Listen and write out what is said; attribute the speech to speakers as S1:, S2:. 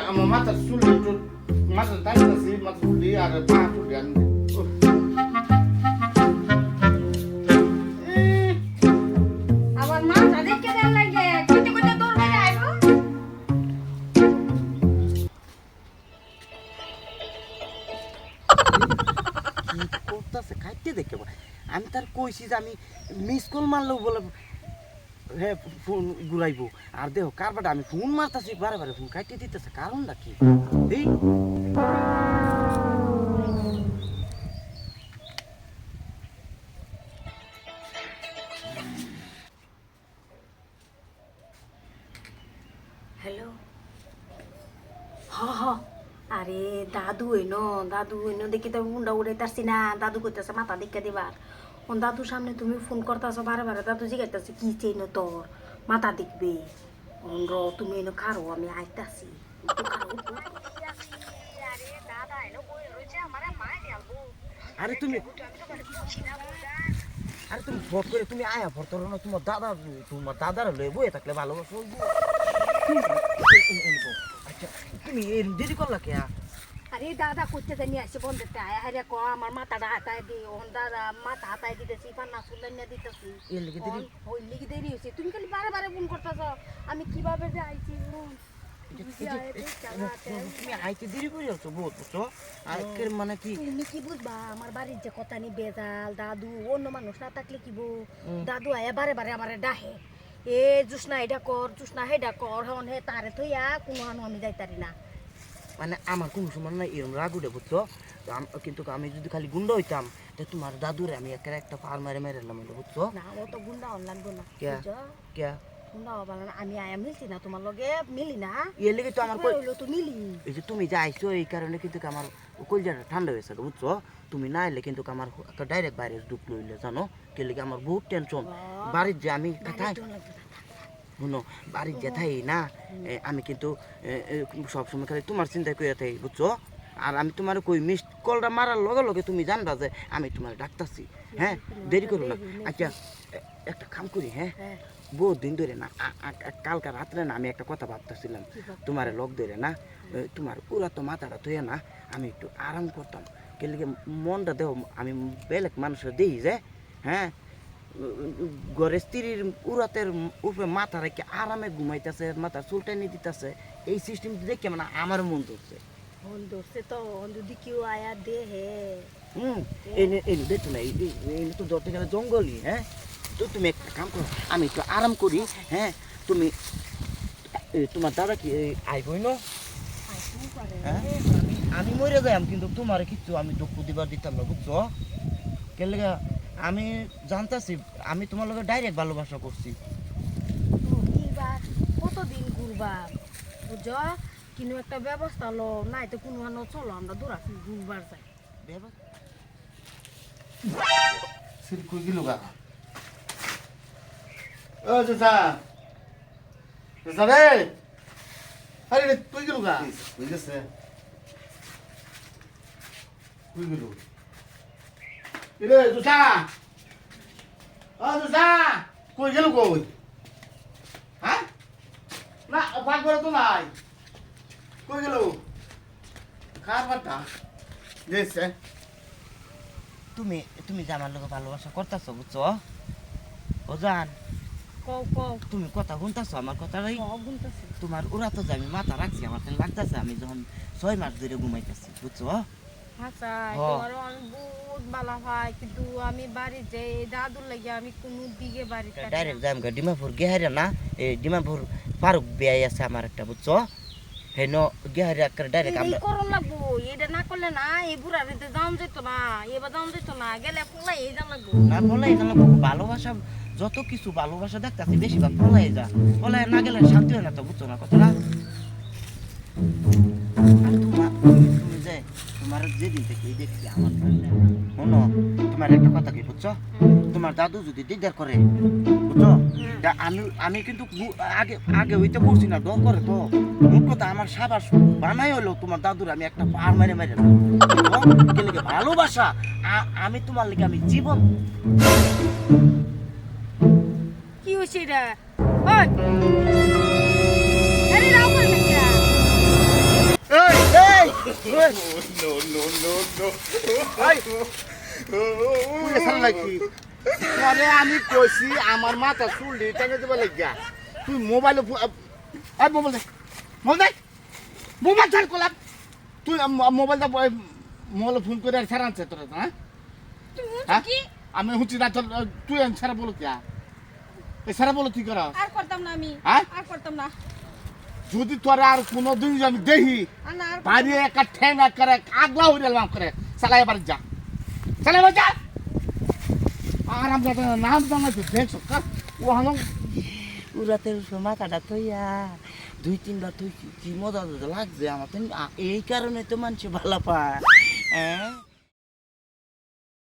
S1: আমার মাথা চুল চুলি আর পা
S2: করতেছে? খাইতে দেখে আমি তার কইছি যে আমি মিস কল মারলেও বলে হ্যাঁ ফোন ঘুরাইবো। আর দেহ, কারবারটা আমি ফোন মারতাছি, বারে বারে ফোন কাটিয়ে দিতেছে, কারণটা কি?
S3: হ্যালো। হ হ। আরে, দাদু এনো দাদু এনো দেখি তো মুন্ডা উড়ে তারছি না। দাদু কইতাছে, মাথা দেখে দিবার। ওন দাদুর সামনে তুমি ফোন করতেছো বারে বারে দাদু জিগাইতাছে কি চেইন তোর মাথা দেখবে র তুমি এনো খারো আমি আইতাছি।
S2: আরে তুমি আরে তুমি ফট করে তুমি আয়া ফট করো না তোমার দাদা তোমার দাদার লয়ে বয়ে থাকলে ভালো আচ্ছা তুমি দেরি করলা কে
S3: আরে দাদা করতে জানি আসছে বন্ধুতে আয় হারে ক আমার মাথাটা হাতায় দি ওন দাদা মাথা হাতায় দিতেছি পান্না ফুলেন না দিতেছি
S2: এর লেগে দেরি
S3: ওই লিখে দেরি হয়েছে তুমি খালি বারে বারে ফোন করতেছ আমি কীভাবে যে আইছি
S2: তুমি আইতে দেরি করে যাচ্ছ বহুত বুঝছ আর মানে কি
S3: তুমি কি বুঝবা আমার বাড়ির যে কথা নি বেজাল দাদু অন্য মানুষ না থাকলে কি বউ দাদু আয়া বারে বারে আমারে ডাহে এ জুসনা এটা কর জুসনা হেডা কর হন হে তারে থইয়া কোনো আমি যাইতারি না
S2: মানে আমার কোনো সময় না এরকম রাগ উঠে বুঝছ কিন্তু আমি যদি খালি গুন্ডা হইতাম তো তোমার দাদুরে আমি একটা একটা পার মারে মেরে এলাম বুঝছ?
S3: না ও তো গুন্ডা হন লাগবো না
S2: কে? কে?
S3: আমি আয়া মিলছি না তোমার লগে মিলি না।
S2: এর লেগে তো আমার
S3: তো মিলি।
S2: এই যে তুমি যে আইছো এই কারণে কিন্তু আমার কলজাটা ঠান্ডা হয়েছে বুঝছ? তুমি না এলে কিন্তু আমার ডাইরেক্ট বাইরে ডুব লইলে জানো? কে লেগে আমার বহুত টেনশন বাড়ির যে আমি থাই শুনো বাড়ি যে থাই না আমি কিন্তু সবসময় খালি তোমার চিন্তা করে থাই বুঝছ? আর আমি তোমার কই মিস কলটা মারার লগে লগে তুমি জানবা যে আমি তোমার ডাকতাছি হ্যাঁ? দেরি করো না। আচ্ছা একটা কাম করি হ্যাঁ?
S3: হ্যাঁ।
S2: বহুত দিন ধরে না কালকা রাত্রে না আমি একটা কথা ভাবতেছিলাম। তোমার লগ ধরে না তোমার পুরা তো মাথাটা ধুয়ে না আমি একটু আরাম করতাম। কেলিকে মনটা দেহ আমি বেলেগ মানুষের দিই যে হ্যাঁ? ঘরে স্ত্রীর উরাতের উপরে মাথা রেখে আরামে ঘুমাইতেছে মাথার চুলটানি দিতেছে এই সিস্টেম দেখে মানে আমার মন ধরছে।
S3: হন ধরছে তো যদি কেউ আয়া দে হে
S2: হুম এনে এনে দেখো না এনে তো ধরতে গেলে জঙ্গলই হ্যাঁ? তো তুমি একটা কাম করো আমি একটু আরাম করি হ্যাঁ? তুমি তোমার দাদা কি আইবই না হ্যাঁ? আমি আমি মরে যাইম কিন্তু তোমার কিচ্ছু আমি দুঃখ দিবার দিতাম না বুঝছ? কে লেগে আমি জানতাছি আমি তোমার লগে ডাইরেক্ট ভালোবাসা করছি।
S3: কতদিন ঘুরবা? বুঝছ? কিন্তু একটা ব্যবস্থা লো নাই তো কোনো আনো চলো আমরা দূরাছি ঘুরবার যাই।
S2: বেবা-
S1: সিট কই গেল গা? ও চাচা। চাচা রে। আরে কই গেল গা? কই গেছে? কই গেল? রে চাচা ও চাচা কই গেল কই? হ্যাঁ? না পাক করে তো নাই। কই গেল? কার বাটা দেশে
S2: তুমি তুমি যে আমার লগে ভালোবাসা করতেছো বুঝছ? ও জান তুমি কথা শুনতেছো আমার
S3: গুনতেছি।
S2: তোমার ওরা তো যে আমি মাথা রাখছি আমার লাগতেছে আমি যখন ছয় মাস ধরে ঘুমাইতেছি বুঝছ?
S3: আচ্ছা
S2: হ।
S3: তোমার অনেক বহুত ভালো হয় কিন্তু আমি বাড়ি যে দাদুর লাগে আমি কোনো দিকে বাড়ি
S2: ডাইরেক্ট যাই আমি ডিমাপুর গেহারে না এই ডিমাপুর ফারুক বিয়াই আছে আমার একটা বুঝছ? হেন গেহারে একটা ডাইরেক্ট
S3: এই
S2: আমরা
S3: করণ লাগবো এটা না করলে না এই বুড়া রেতে যাওয়া যেত না এবার যাওয়া যেত না গেলে পোলাই এই যাওয়া লাগবো।
S2: না বলে এখানে ভালোবাসা যত কিছু ভালোবাসা দেখতেছি বেশিরভাগ পলাই যা। পলাই না গেলে শান্তি হয় না তো বুঝছ না কথাটা? আর তোমার তোমার যেদিন থেকে দেখছি আমার শোনো, তোমার একটা কথা কি বুঝছ? তোমার দাদু যদি দিদার করে, বুঝছ? আমি আমি কিন্তু আগে আগে হইতে করছি না ডর করে তো। মুখ কথা আমার সাবাস বানাই হলো তোমার দাদুর, আমি একটা পার মেরে মেরে ভালোবাসা? আমি তোমার লেগে আমি জীবন।
S3: কি হয়েছে এটা? আরে
S1: আমি কইছি আমার মাথা চুল দেবে লাগিয়া তুই মোবাইল মোবাইল মোবাইল মোবাইল ছাড় করলাম তুই মোবাইলটা মোবাইল ফোন করে আর ছাড়া আনছে তোরা হ্যাঁ? আমি হুঁচি না তুই ছাড়া বলো এই ছাড়া বলো কি করা
S4: আর করতাম না আমি
S1: হ্যাঁ?
S4: আর করতাম না
S1: যদি তোরা আর কোনোদিন আমি দেখি বাড়ি একটা ঠেঙ্গা করে আগলা হয়ে গেলাম করে চালাই এবার যা। চালাই এবার যা। আর আমরা তো নাম জানা তো দেখছ ও হানো
S2: উড়াতে মাথাটা থইয়া দুই তিনবার তুই কি মজা লাগছে আমার তো। এই কারণে তো মানুষ ভালো পায় হ্যাঁ?